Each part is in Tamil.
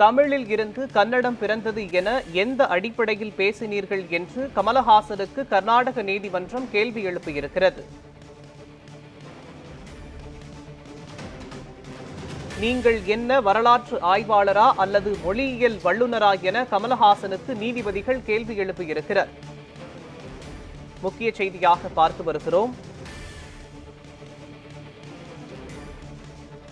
தமிழில் இருந்து கன்னடம் பிறந்தது என எந்த அடிப்படையில் பேசினீர்கள் என்று கமலஹாசனுக்கு கர்நாடக நீதிமன்றம் கேள்வி எழுப்பியிருக்கிறது. நீங்கள் என்ன வரலாற்று ஆய்வாளரா அல்லது மொழியியல் வல்லுநரா என கமலஹாசனுக்கு நீதிபதிகள் கேள்வி எழுப்பியிருக்கிறார். முக்கிய செய்தியாக பார்த்து வருகிறோம்.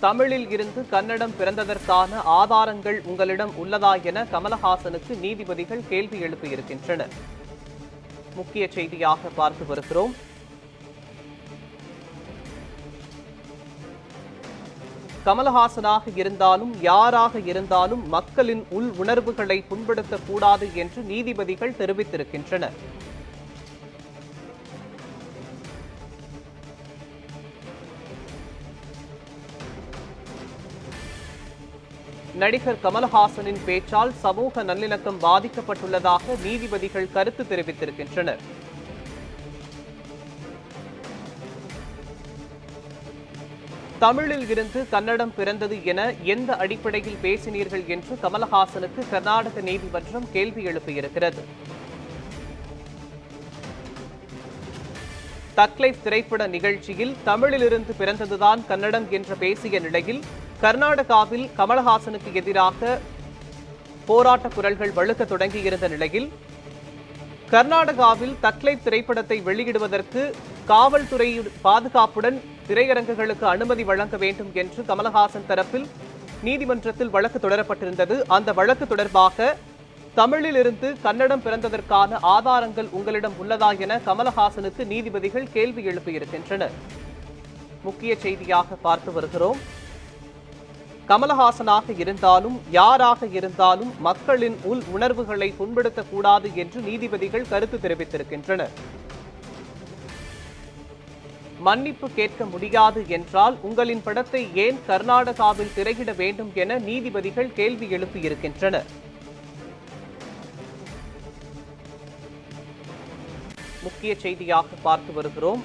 தமிழில் இருந்து கன்னடம் பிறந்ததற்கான ஆதாரங்கள் உங்களிடம் உள்ளதா என கமலஹாசனுக்கு நீதிபதிகள் கேள்வி எழுப்பியிருக்கின்றனர். முக்கிய செய்தியாக பார்த்து வருகிறோம். கமலஹாசனாக இருந்தாலும் யாராக இருந்தாலும் மக்களின் உள் உணர்வுகளை புண்படுத்தக்கூடாது என்று நீதிபதிகள் தெரிவித்திருக்கின்றனர். நடிகர் கமலஹாசனின் பேச்சால் சமூக நல்லிணக்கம் பாதிக்கப்பட்டுள்ளதாக நீதிபதிகள் கருத்து தெரிவித்திருக்கின்றனர். தமிழில் இருந்து கன்னடம் பிறந்தது என எந்த அடிப்படையில் பேசினீர்கள் என்று கமலஹாசனுக்கு கர்நாடக நீதிமன்றம் கேள்வி எழுப்பியிருக்கிறது. தக்லைஃப் திரைப்பட நிகழ்ச்சியில் தமிழிலிருந்து பிறந்ததுதான் கன்னடம் என்று பேசிய நிலையில் கர்நாடகாவில் கமலஹாசனுக்கு எதிராக போராட்ட குரல்கள் வலுக்க தொடங்கியிருந்த நிலையில் கர்நாடகாவில் தக்லைப் திரைப்படத்தை வெளியிடுவதற்கு காவல்துறை பாதுகாப்புடன் திரையரங்குகளுக்கு அனுமதி வழங்க வேண்டும் என்று கமலஹாசன் தரப்பில் நீதிமன்றத்தில் வழக்கு தொடரப்பட்டிருந்தது. அந்த வழக்கு தொடர்பாக தமிழிலிருந்து கன்னடம் பிறந்ததற்கான ஆதாரங்கள் உங்களிடம் உள்ளதா என கமலஹாசனுக்கு நீதிபதிகள் கேள்வி எழுப்பியிருக்கின்றனர். முக்கிய செய்தியாக பார்த்து வருகிறோம். கமலஹாசனாக இருந்தாலும் யாராக இருந்தாலும் மக்களின் உள் உணர்வுகளை புண்படுத்தக்கூடாது என்று நீதிபதிகள் கருத்து தெரிவித்திருக்கின்றனர். மன்னிப்பு கேட்க முடியாது என்றால் உங்களின் படத்தை ஏன் கர்நாடகாவில் திரையிட வேண்டும் என நீதிபதிகள் கேள்வி எழுப்பியிருக்கின்றனர். முக்கிய செய்தியாக பார்த்து வருகிறோம்.